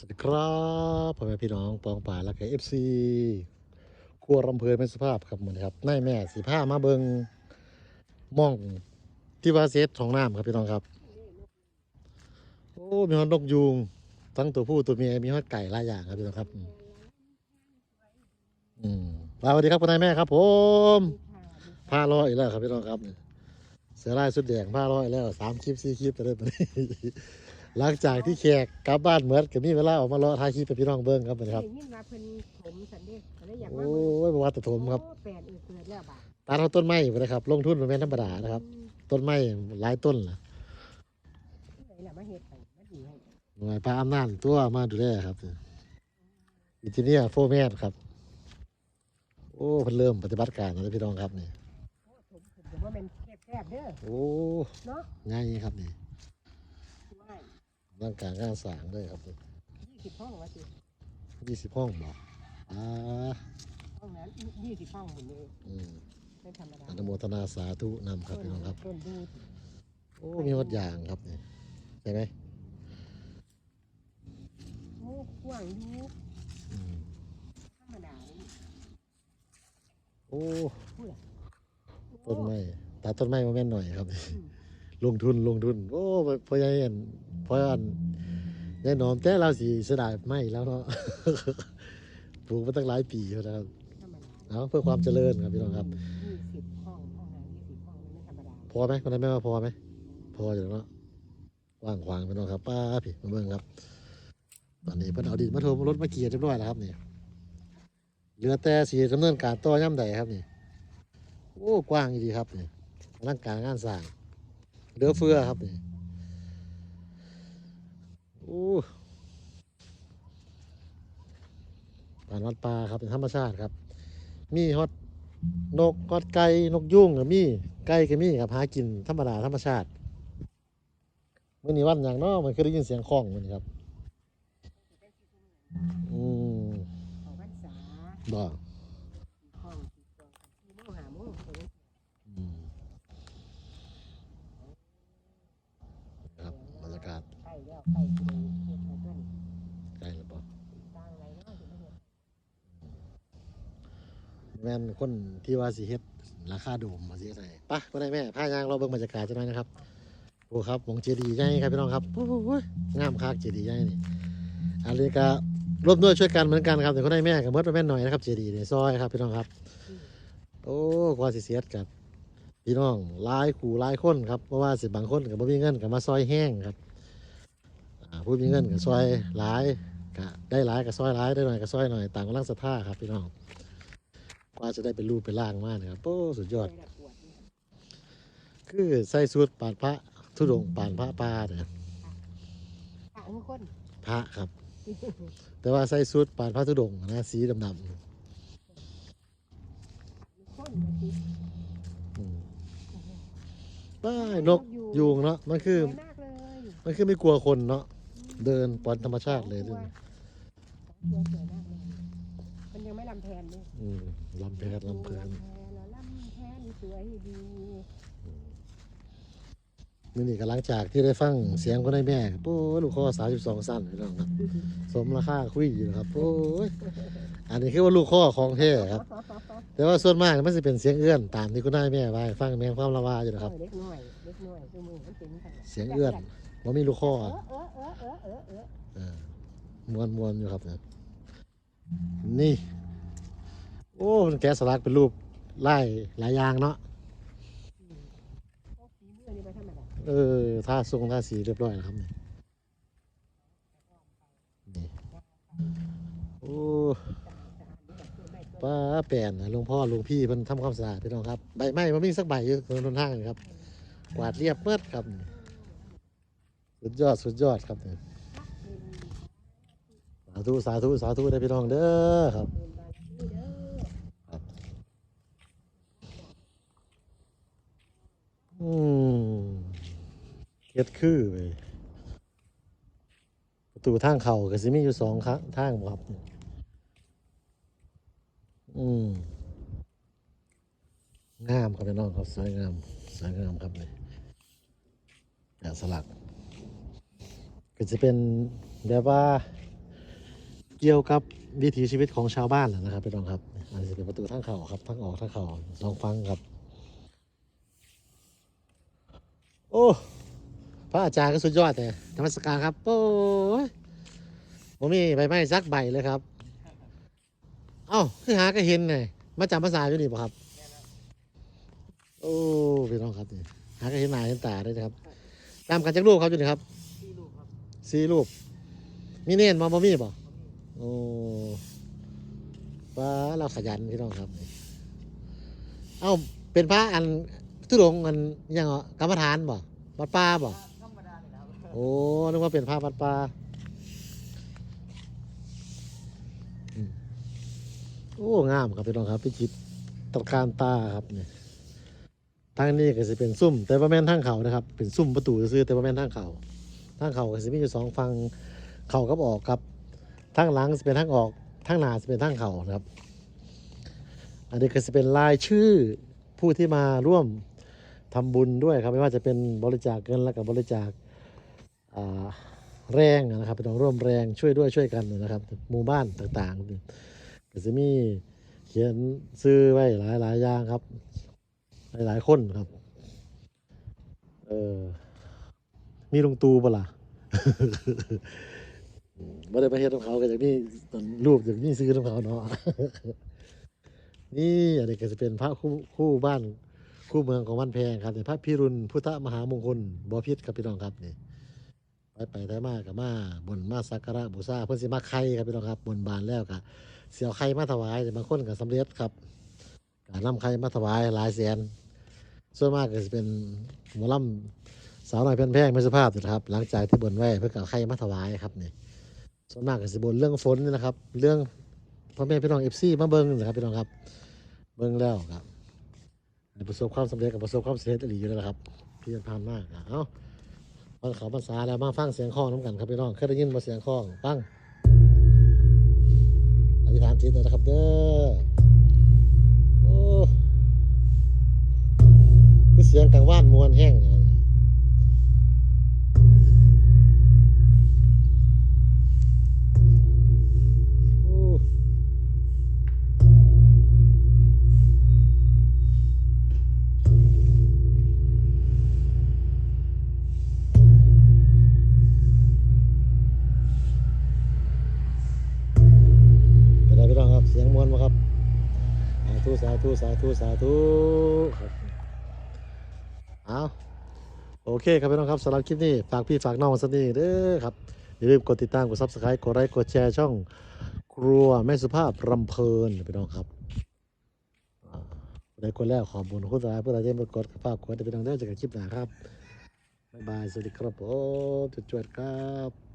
สวัสดีครับพ่อแม่พี่น้องปองป่ายและก็เอฟซีครัวรำเพลินเป็นสภาพครับเหมือนครับนายแม่สีผ้ามาเบิงหม่องที่ว่าเซตของน้ำครับพี่น้องครับ โอ้มีฮอดนกยูงทั้งตัวผู้ตัวเมียมีฮอดไก่หลายอย่างครับพี่น้องครับอืมอืมสวัสดีครับคุณนายแม่ครับผมผ้าร้อยแล้วครับพี่น้องครับ เสือลายสุดแดงผ้าร้อยแล้วสามคลิปสี่คลิปไปเลย หลังจากที่แขกกลับบ้านเหมือนก็มีเวลาออกมารอถ่ายคลิปให้พี่น้องเบิ่งครับเหมือนครับได้ยินว่าเพิ่นถมสันเด้ก็เลยอยากโอว่า้ยประวัติถมครับโอ้แปดเออเกิดแล้วบาดตาเท่าต้นไม้อยู่นะครับ ลงทุนมันเป็นธรรมดานะครับ ต้นไม้หลายต้นล่ะไหนล่ะมาเฮ็ดไปมาดีให้หน่วยปลาอำนาจตัวมาดูแลครับอินจิเนียร์โฟร์แมนครับ โอ้เพิ่นเริ่มปฏิบัติการแล้วพี่น้องครับนี่โอ้ถมขึ้นก็บ่แม่นแคบๆเด้อ โอ้เนาะ ง่ายครับนี่ว่า ร่างการงานสร้างเลยครับ20ห้องว่าสิยี่สิบห้องบอกอ่าห้องนั้น20ห้องหมดเลยอืมไม่ธรรมดาอนุโมทนาสาธุนำครับพี่น้องครับ ต้นดูโอ้มีวัดอย่างครับนี่ใช่ไหมโอ้กว้างอยู่อืมธรรมดานี่โอ้พูดล่ะต้นไม้ตัดต้นไม้มาแม่นหน่อยครับอืม ลงทุนลงทุน โอ้พอใหญ่อันพออันยายหนอมแต่เราสีเสยดายไม่แล้วเนาะปลูกมาตั้งหลายปีแล้วนะครับธรรมดาเอาเพื่อความเจริญครับพี่น้องครับ20ห้องห้องนั้น20ห้องมันไม่ธรรมดาพอไหมคนนั้นไม่ว่าพอไหมพออยู่แล้วเนาะว่างขวางพี่น้องครับป้าพี่มาเบิ่งครับ ตอนนี้เพิ่นเอาดินมาโทมรถมาเกียร์เรียบร้อยแล้วครับนี่เหลือแต่สีดำเนินการต่อย่ำใดครับนี่โอ้กว้างดีครับนี่ร่างการงานสร้าง เหลือเฟือครับนี่โอ้ป่านวัดปลาครับเป็นธรรมชาติครับ มีฮอดนกฮอดไก่นกยุงก็มีไก่ก็มีครับหากินธรรมดาธรรมชาติมื่อนี้วันอย่างเนาะมันคือได้ยินเสียงคล้องมันครับอืมของพรรษาบ่ ห้องที่ตัวที่โมงหาโมงเพิ่น อืมครับบรรยากาศ ใกล้แล้วใกล้สิได้เฮ็ดแล้วเพิ่นใกล้แล้วบ่สร้างอะไรเนาะสิมาเฮ็ดแม่นคนที่ว่าสิเฮ็ดราคาโดมมาสิเฮ็ดให้ไปบ่ได้แม่พายางเราเบิ่งบรรยากาศจังหน่อยนะครับโอ้ครับวงเจดีย์ใหญ่ครับพี่น้องครับโอ้โหงามคักเจดีย์ใหญ่นี่อันนี้ก็ร่วมด้วยช่วยกันเหมือนกันครับแต่คนได้แม่กับเมดแม่หน่อยนะครับเจดีย์ในซอยครับพี่น้องครับ โอ้กว่าสิเสียดกับพี่น้องหลายขู่หลายคนครับเพราะว่าสิบางคนกับบ่มีเงินกับมาซอยแห้งครับ ผู้มีเงินกับซอยหลายก็ได้หลายกับซอยหลายได้หน่อยกับซอยหน่อยต่างกำลังศรัทธาครับพี่น้องกว่าจะได้เป็นรูปเป็นร่างมากนะครับโอ้สุดยอด คือใส่สูตรปานพระทุดงค์ปานพระป่าเนี่ยอะทุกคนพระครับ แต่ว่าใส่สูตรปานพระทุดงค์นะสีดำๆป้ายนกยูงเนาะมันคือ มันคือไม่กลัวคนเนาะ เดินปอนธรรมชาติเลยสซึ่วงยสวยสวยมากเลยมันยังไม่ลำแพนด้วยอืมลำแพดลำเพลินลำแพนแล้วลำแพนสวยดีนี่นี่ก็หลังจากที่ได้ฟังเสียงคนได้แม่โอ้ยลูกคอสามสิบสองสั้นพี่น้องครับสมราคาคุยอยู่นะครับโอ้ยอันนี้คือว่าลูกข้อของแท้ครับ แต่ว่าส่วนมากมันจะเป็นเสียงเอื้อนตามที่คุณนายแม่ไว้ฟังแม่นความละวาอยู่นะครับเออเล็กน้อยเล็กน้อยคือมือมันเป็นจังเสียงเอื้อน ว่ามีลูกข้อเออเออเออเออเออเออเออมวนมวนอยู่ครับนะนี่ โอ้มันแกะสลักเป็นรูปไล่หลายอย่างเนาะพวกฝีมือนี่ไม่ธรรมดาเออท่าทรงท่าสีเรียบร้อยแล้วครับนี่นี่โอ้ป้าแป่นนะหลวงพ่อหลวงพี่เพิ่นทำความสะอาดพี่น้องครับ ใบไม้มันมีสักใบอยู่ตรงทางนี่ครับ กวาดเรียบเมิดครับนี่ สุดยอดสุดยอดครับนี่สาธุสาธุสาธุได้พี่น้องเด้อครับอืมเฮ็ดคือไปประตูทางเข้าก็สิมีอยู่สองครั้งทางบ่ครับ อืมงามครับพี่น้องครับสวยงามสวยงามครับเลยแกะสลัก ก็จะเป็นแบบว่าเกี่ยวกับวิถีชีวิตของชาวบ้านนะครับพี่น้องครับ อันนี้เป็นประตูทางเข้าครับทางออกทางเข้าลองฟังครับ โอ้พระอาจารย์ก็สุดยอดแต่ธรรมสการครับ โอ้ยผมมีใบไม้ซักใบเลยครับ เอ้าคือหาก็เห็นไงมาจำภาษาอยู่นี่ป่ะครับ โอ้พี่น้องครับนี่หาก็เห็นหน้าเห็นตาได้นะครับตามกันจากรูปครับอยู่นี่ครับ สี่รูป มีเน่นมาบ่มีป่ะโอ้ว้าเราขยันพี่น้องครับ เอ้าเป็นพระอันทุดงค์อันอิหยังเหรอกรรมฐานบ่วัดป่าบ่ธรรมดาเลยนะครับโอ้นึกว่าเป็นพระวัดป่าอืมโอ้งามครับพี่น้องครับพิจิตรตระการตาครับเนี่ยทางนี้ก็จะเป็นซุ่ม แต่ว่าแม่นทางเขานะครับ เป็นซุ่มประตูซื้อๆแต่ว่าแม่นทางเขา ทางเขาก็จะมีอยู่สองฝั่งเขากับออกครับทางหลังจะเป็นทางออกทางหน้าจะเป็นทางเขานะครับ อันนี้ก็จะเป็นรายชื่อผู้ที่มาร่วมทำบุญด้วยครับไม่ว่าจะเป็นบริจาคเงินแล้วกับบริจาคแรงนะครับเป็นร่วมแรงช่วยด้วยช่วยกันนะครับ หมู่บ้านต่างๆก็จะมีเขียนซื้อไว้หลายหลายๆอย่างครับ หลายหลายๆคนครับ เออ มีลงตูปล่ะไม่ได้ไปเฮ็ดของเขาก็จากนี้รูปจากนี้ซื้อของเขาเนาะนี่อันนี้ก็จะเป็นพระคู่คู่บ้านคู่เมืองของวันแพงครับแต่พระพิรุณพุทธมหามงคลบอพิษครับพี่น้องครับนี่ไปไปได้มากกับมาบนมาสักการะบูชาเพื่อนสิมาไข่ครับพี่น้องครับบนบานแล้วก็เสียวไข่มาถวายแต่บางคนก็สำเร็จครับการนำไข่มาถวายหลายแสนส่วนมากก็จะเป็นหมอลำ สาวน้อยเพื่อนแพงไม่สุภาพนะครับ หลังจากที่บนไว้เพื่อกับไข่มาถวายครับนี่ส่วนมากก็จะบนเรื่องฝนนี่นะครับ เรื่องพ่อแม่พี่น้องเอฟซีมาเบิ้งนะครับพี่น้องครับ เบิ้งแล้วครับประสบความสำเร็จกับประสบความสำเร็จอีหลีอยู่แล้วล่ะครับพี่พันมากอะเอ้าวันเขาพรรษาแล้วมาฟังเสียงคล้องน้ำกันครับพี่น้องเคยได้ยินมาเสียงคล้องฟังอธิษฐานจิตนะครับเด้อโอ้คือเสียงกลางว่านมวนแห้งนะ ธุสาธุสาธุสาธุครับเอาโอเคครับพี่น้องครับสำหรับคลิปนี้ฝากพี่ฝากน้องสักนิดเด้อครับอย่าลืมกดติดตามกดซับสไครต์กดไลค์กดแชร์ช่อง ครัวแม่สุภาพรำเพลินพี่น้องครับได้กดแล้วขอบคุณคุณสายเพื่อเราจะมากดฝากกดพี่น้องได้จากคลิปหน้าครับบ๊ายบายสวัสดีครับผมจุดจวดครับ